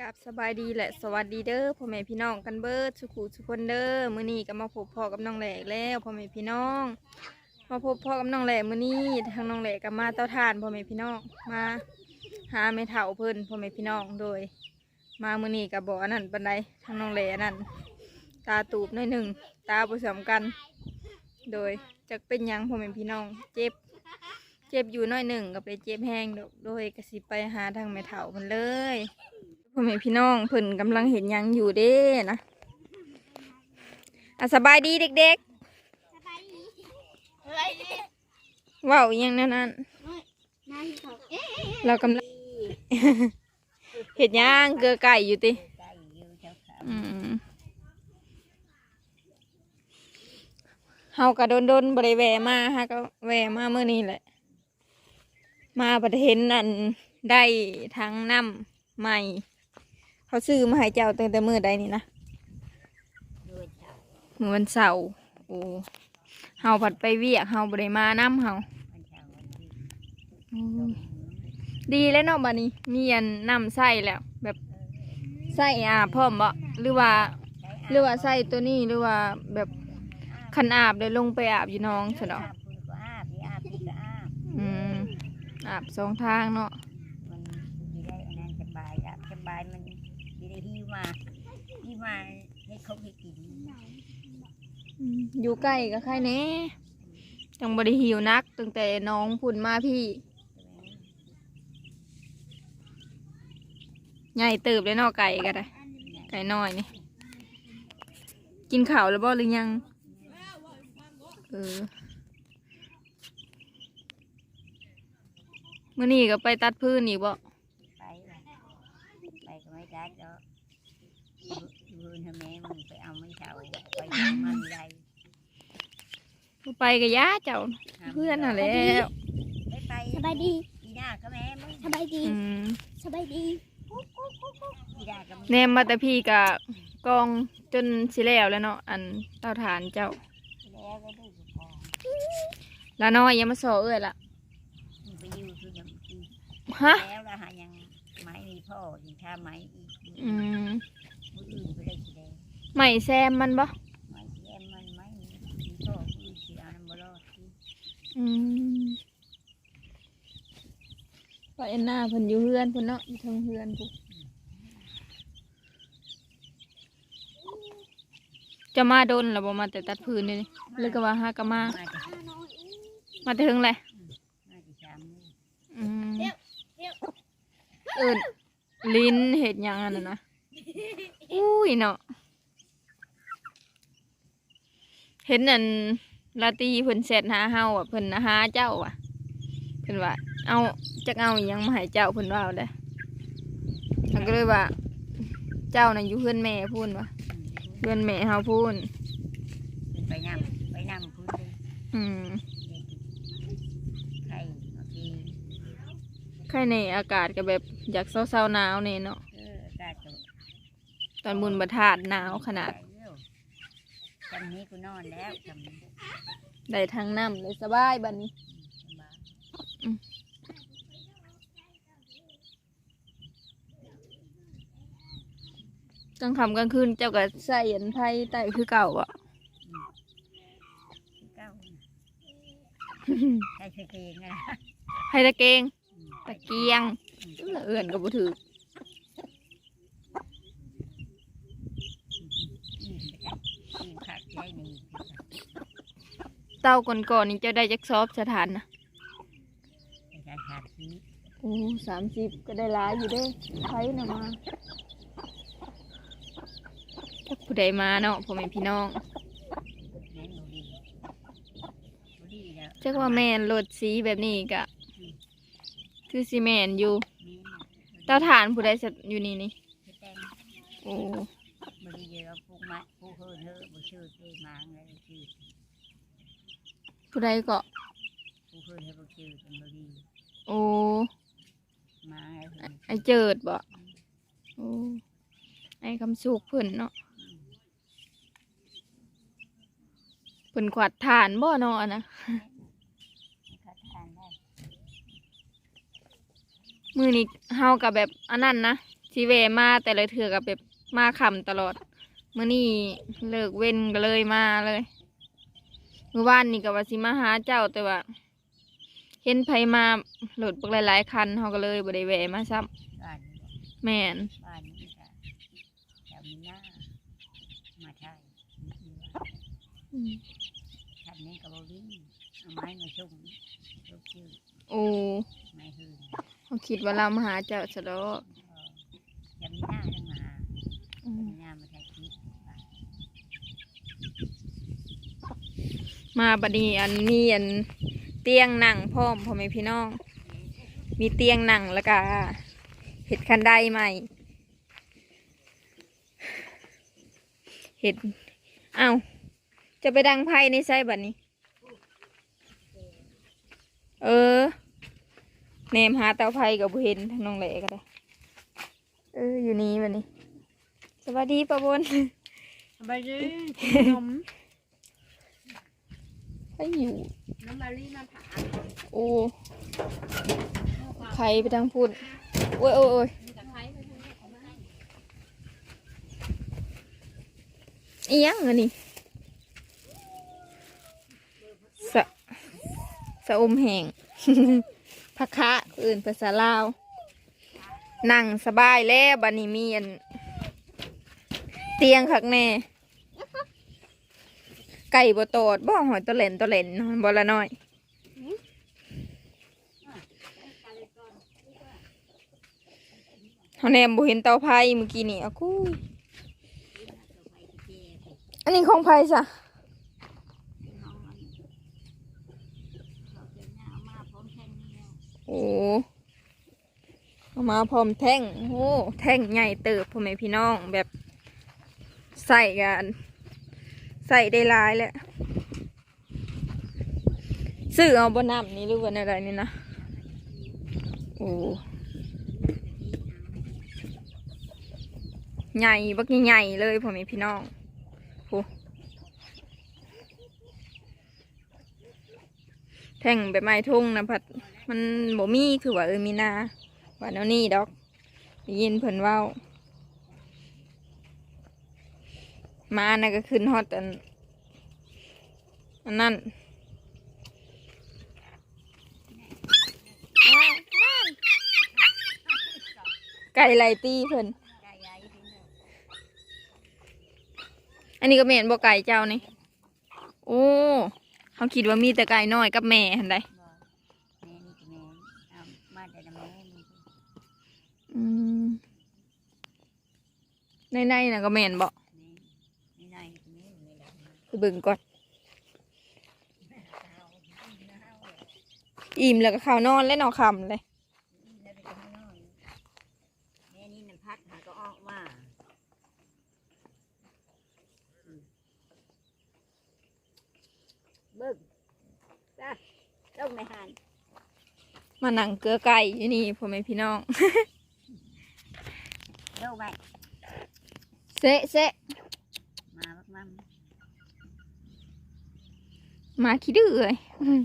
กับสบายดีและสวัสดีเด้อพ่อแม่พี่น้องกันเบิดสุขุสุคนเด้อมื้อนี้ก็มาพบพ่อกับน้องแหลกแล้วพ่อแม่พี่น้อง มาพบพ่อกับน้องแหลกมื้อนี้ทางน้องแหลกก็มาเต้าทานพ่อแม่พี่น้องมาหาแม่เฒ่าเพิ่นพ่อแม่พี่น้องโดย มามื้อนี้ก็บ่อันนั้นปานใดทางน้องแหลกนั่นตาตูบหน่อยหนึ่งตาบ่สำกันโดยจักเป็นหยังพ่อแม่พี่น้อง เจ็บ เจ็บอยู่หน้อยหนึ่งก็ไปเจ็บแห้งโดยกสิไปหาทางแม่เฒ่าเพิ่นเลย พ่อแม่พี่น้องเพิ่นกำลังเห็นหยังอยู่เด้นะอะสบายดีเด็กๆว้าวอิหยังนั่นนั่นเรากำลังเห็ดหย่างเกลือไก่อยู่ติอืมเฮากะโดนโดนๆบริแวะมาฮะก็แวะมาเมื่อนี้แหละ มาประเทศนั่นได้ทั้งน้ำใหม่ เขาซื้อมาให้เจ้าตั้งแต่มือใดนี่นะมือวันเสาร์โอ้เฮาผัดไปเวียกเฮาบริมาน้ำเฮาโอ้ดีแล้วเนาะบัดนี้มีอันน้ำใส่แล้ว แบบใส่อาบพร้อมบ่หรือว่าหรือว่าใส่ตัวนี้หรือว่าแบบคันอาบเลยลงไปอาบอยู่น้องใช่เนาะอาบคุณก็อาบนี่อาบนี่ก็อาบอืมอาบสองทางเนาะ มันจะได้อันนั้นสบายอาบสบายมันจะได้หิว มาหิวมาให้เขาให้กินอืมอยู่ใกล้กับใครเน่จังบริหิวนักตั้งแต่น้องพุ่นมาพี่ ใหญ่เติบเลยเนาะไก่ก็ได้ไก่น้อยนี่ กินข้าวแล้วบ่หรือยัง เออมื่อนี้ก็ไปตัดพื้นอีกบ่ ไปไปก็ไม่ได้แล้ว ยืนทำแม่มึงไปเอาไม่เท่าไปเอามันไรไปกับย่าเจ้า เพื่อนน่ะแหล้วไม่ไปสบายดีอีหน้าก็แม่มึงสบายดีอืมสบายดีอีหน้าก็แนมมาแต่พี่กะกองจนสิแล้วแล้วเนาะอันเต้าฐานเจ้า แล้วก็ได้อยู่อแล้วน้อยยังมาสอเอ้ยละมึงไปอยู่คือยังกินฮะแล้วละหายังไม้มีพ่อยังท่าไม้อีกอืม ออื่นไปได้สิได้ใหม่แซมมันบ่ไม้แอมมันไม้มีพ่อมืออื่นสิเอาน้ำบ่รอดสิอืมก็เอ็นหน้าเพิ่นอยู่เฮือนเพิ่นเนาะอยู่ทางเฮือนพุ่นจะมาโดนแล้วบ่มาแต่ตัดพื้นนี่เลยก็ว่าหากะมา มาจะมาแต่ถึงแหละมาจะสามมืออืมเอิ้นลิ้นเห็ดหยังอันนั้นนะ อุ้ยเนาะเห็นนั่นลาตรีเพิ่นแซดหาเฮาอะเพิ่นหาเจ้าอะเพิ่นว่า เอาจักเอาอิหยังมาให้เจ้าเพิ่นว่าเอาเด้ฉันก็เลยว่า เจ้าน่ะอยู่เพื่อนแม่พูนวะเพื่อนแม่เฮาพูนไปนำไปนำคุณเลยอืมไข่โอเคใครในอากาศก็แบบอยากเศร้าๆหนาวนี่เนาะ เอออากาศจะ ต อนบุญประทาดหนาวขนาดจำนี้กูนอนแล้วจำนี้ได้ทั้งน้ำเลยสบายบัดนี้สบายกลางค่ำกลางคืนเจ้าก็ใส่ยันไพ่ไต่คือเก่าอะคือเก้าใครสเกงไงไพ่ตะเกงตะเกียงเอื่อนก็บ่ถืออิ่มไปกันอิ่มคักใจนี่ เต้าก่อนๆนี่เจ้าได้จักซอบสถานนะไปการขาดชีโอ้สามสิบก็ได้หลายอยู่เด้ไพ่น่ะมาถ้าผู้ใดมาเนาะพ่อแม่พี่น้องแม่นบุรีบุรีแล้วจักว่าแม่นรถสีแบบนี้กะ คือซีแมนอยู่แม่น่ะเต้าฐานผู้ใดสัตว์อยู่นี่นี่คือแต่งโอ้บุรีเยอะพวกไม้พวกเฮิร์นเฮิร์บุชื่อเตมางเลยชื่อ ผู้ใดก็พวกเฮิร์นเฮิร์บุชื่อเป็นบุรีโอ้มาเลยไอเจิดบ่โอ้ไอคำสุกเพิ่นเนาะเพิ่นขวัดฐานบ่เนาะอันนะเขาทานได้มือนี้เฮากับแบบอันนั้นนะสิสิแวะมาแต่ละเถื่อกับแบบมาค่ำตลอดมื้อนี้เลิกเว้นก็เลยมาเลย เมื่อวานนี่ก็ว่าสิมาหาเจ้าแต่ว่า เห็นไผมาโหลดบักหลายๆคันเขาก็เลยบ่ได้แวะมาซ้บ้านนี้บอกำแม่นบ้านนี้ก็แถวมีหน้ามาใช่อืมท่านนี้ก็บอกวิ่งเอาไม้มาชุ่มลูกชื่อโอ้ไม้หืนเขาคิดว่าเรามาหาเจ้าซะดอกแถวมีหน้าต้องมาอืม มีหน้ามาใช้ชีวิต มาบัดนี้อันมีอันเตียงนั่งพร้อมพ่อแม่พี่น้อง มีเตียงนั่งแล้วก็เห็ดคันไดใหม่เห็ดเอาจะไปดังไพ่ในไส้บัดนี้ เออแนมหาเตาไฟกับเห็นทางน้องเหลก็ได้เอออยู่นี่บัดนี้ สวัสดีป้าบนไปยืน นมให้อยู่ น้ำบาลี่มาผ่าโอ้ใครไปทางพูดโอ้ยโอ้ยโอ้ยอีหยังอันนี้สะสะอมแห้งพักคะอื่นภาษาลาว นั่งสบายแล้วบันนี้มีอัน เตียงคักแน่ ไก่บ่โตดบ่หอยตัวเล่นตัวเล่นบ่ละน้อยเขาแนมบ่เห็นเตาไฟเมื่อกี้นี่อะกุ้อันนี้ของไฟซะโอ้เอามาพร้อมแท่งโอ้แท่งใหญ่เติบพ่อแม่พี่น้องแบบใส่กัน ใส่ได้ลายแหละซื้อเอาบนน้ำนี่หรือว่าอะไรนี่นะโอ้ใหญ่บักใหญ่เลยพ่อแม่พี่น้องโหแท่งแบบไม้ทุ่งนะพัด มันบ่มีคือว่าเออมีนาว่าแนวนี้ดอกได้ยินเพิ่นว้า มาน่ะก็ขึ้นฮอดอันอันนั้นอ้าวนั่นไก่ไลตีเพิ่นใหญ่ใหญ่ถึงเลยอันนี้ก็แม่นบ่ไก่เจ้านี่ โอ้เขาคิดว่ามีแต่ไก่น้อยกับแม่หันใดบอกแม่นี่ก็แม่เอามาแต่ละแม่นี่อืมในในๆน่ะก็แม่นบ่แม่นี่นายนี่ก็แม่ไม่ได้ ไป เบิ่งก่อน อิ่มแล้วก็เข้านอนแล้วนอนคำเลยแล้วไปข้างนอกแม่นี่น้ำพัดหาก็ออกมาเบิ้งจ้าต้องไม่หันมานั่งเกลือไก่อยู่นี่พ่อแม่พี่น้องเร็วไปเซะเซะ มาบักมั่ม มาขี้ดื้อเลยอื้อ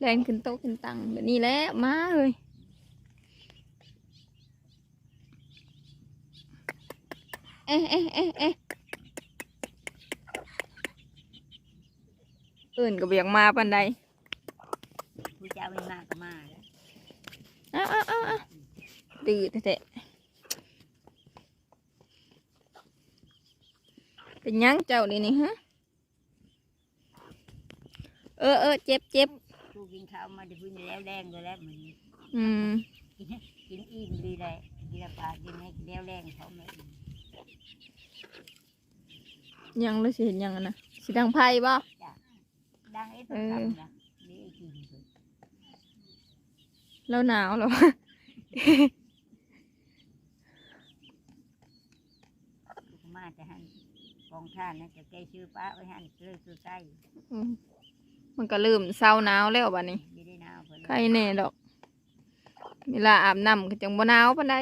แรงขึ้นโต๊ะขึ้นตังแบบนี้แหล้วมาเลยเอ๊ะเอ๊ะเอ๊ะเอ๊ะอื่นก็เบียงมาปันใดผู้เจ้าไม่มาก็มาแล้วอ้าวอ้าวอ้าวอ้าวดื้อแท้ๆเป็นหยังเจ้านี่นี่ฮะ เออเออเจ็บเจ็บผู้กินข้าวมาได้พูดแล้วแดงเลยแล้วมันอืมกินกินอิ่มดีเลยกินละปลากินให้แล้วแรงเขาไม่อิ่มยังเลยสิเห็นยังอะนะสิดังไพ่บ่ดังไอ้ตัวทำนะนี่ไอ้กินเลยแล้วหนาวแล้วลูกมาจะหันกองท่านนะจะแกชื่อป้าไว้หันเลยคือใกล้อื มมันก็เริ่มเศร้าหนาวแล้วบัดนี้ไม่ได้หนาวเพิ่นใครแน่ดอก เวลาอาบน้ำก็จังบ่หนาวปานใด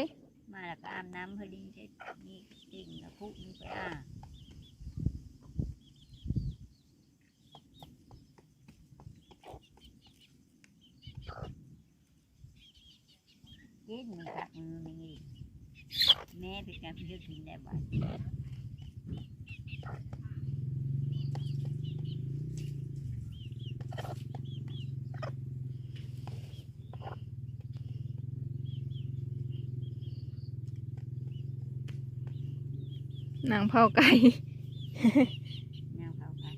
มาแล้วก็อาบน้ำพอดีได้นี่จริงแล้วคุกนี่ไปอ่ากินมันกัดมือมันอีกแม่เป็นการเลือกกินได้บ่ นังเผาไก่แนวเขากัน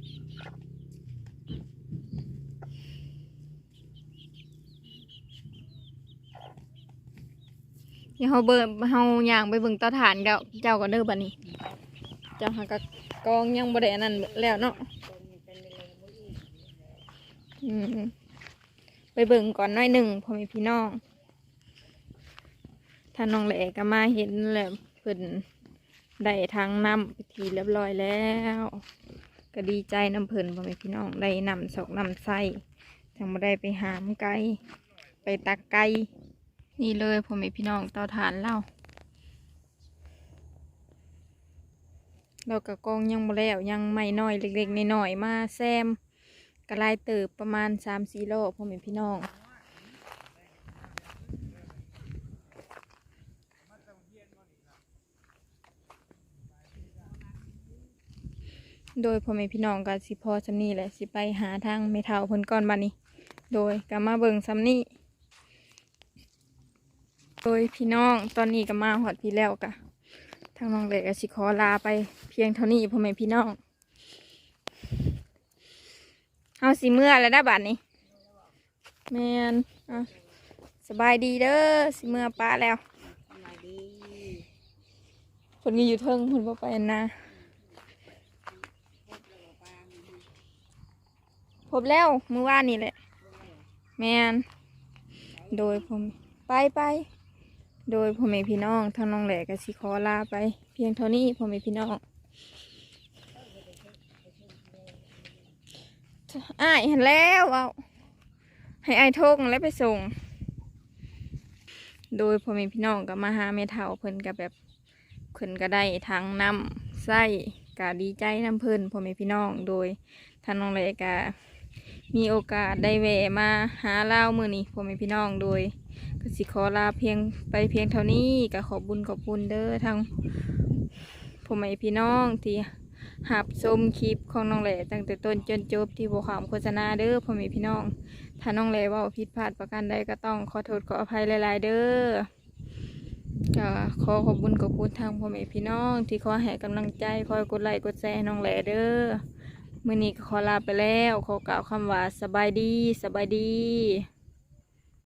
ที่เฮาเบิ่งเฮาย่างไปเบิ่งเตาถ่านเจ้าเจ้าก็เด้อบัดนี้ เจ้าหากะกองยังบ่ได้อันนั้นแล้วเนาะอืมไปเบิ่งก่อนหน้อยหนึ่งพ่อแม่พี่น้อง ถ้าน้องแหลก็มาเห็นแล้วเพิ่น ได้ทางน้ำไปทีเรียบร้อยแล้ว ก็ดีใจน้ำเพิ่นพ่อแม่พี่น้องได้นำสอกนำไส้ทั้งบ่ได้ไปหามไก่ไปตักไก่นี่เลยพ่อแม่พี่น้องเตาถ่านเล่าเรากะกองยังบ่แล้วยังไม่น้อยเล็กๆน้อยๆมาแซมกระลายเติบประมาณสามสี่โลพ่อแม่พี่น้อง โดยพ่อแม่พี่น้องก็สิพอสำนี่แหละสิไปหาทางเมทาเพิ่นก่อนบัดนี้ โดยก็มาเบิ่งสำนี่โดยพี่น้องตอนนี้ก็มาหอดพี่แล้วกะทางน้องเล็กก็สิขอลาไปเพียงเท่านี้พ่อแม่พี่น้องเอาสิเมื่อแล้วนะบัดนี้แมนอะสบายดีเด้อสิเมื่อป้าแล้วสบายดีเพิ่นก็อยู่เทิงเพิ่นบ่ไปนะ พบแล้วมือว่านนี่แหละ แมนโดยผมไปไปโดยพ่อแม่พี่น้องทางน้องแหลกก็สิขอลาไป เพียงเท่านี้พ่อแม่พี่น้องอ้ายเห็นแล้วเอาให้อ้ายโทงแล้วไปส่ง โดยพ่อแม่พี่น้องก็มาหาแม่เฒ่าเพิ่นก็แบบเพิ่นก็ได้ทางน้ำไส้ก็ดีใจน้ำเพิ่นพ่อแม่พี่น้อง โดยทางน้องแหลกก็ มีโอกาสได้แวะมาหาเล่ามือนี้พ่อแม่พี่น้องโดยก็สิขอลาเพียงไปเพียงเท่านี้ก็ขอบบุญขอบคุณเด้อทางพ่อแม่พี่น้องที่หับชมคลิปของน้องแหล่ตั้งแต่ต้นจนจบที่บขามโฆษณาเด้อพ่อแม่พี่น้อง ถ้าน้องแหล่ว่าผิดพลาดประการใดก็ต้องขอโทษขออภัยหลาย ๆ เด้อก็ขอขอบุญขอบคุณทางพ่อแม่พี่น้อง ที่คอยให้กำลังใจคอยกดไลค์กดแชร์น้องแหล่เด้อ มื่อนี้ก็ขอลาไปแล้ว ขอกล่าวคำว่าสบายดีสบายดี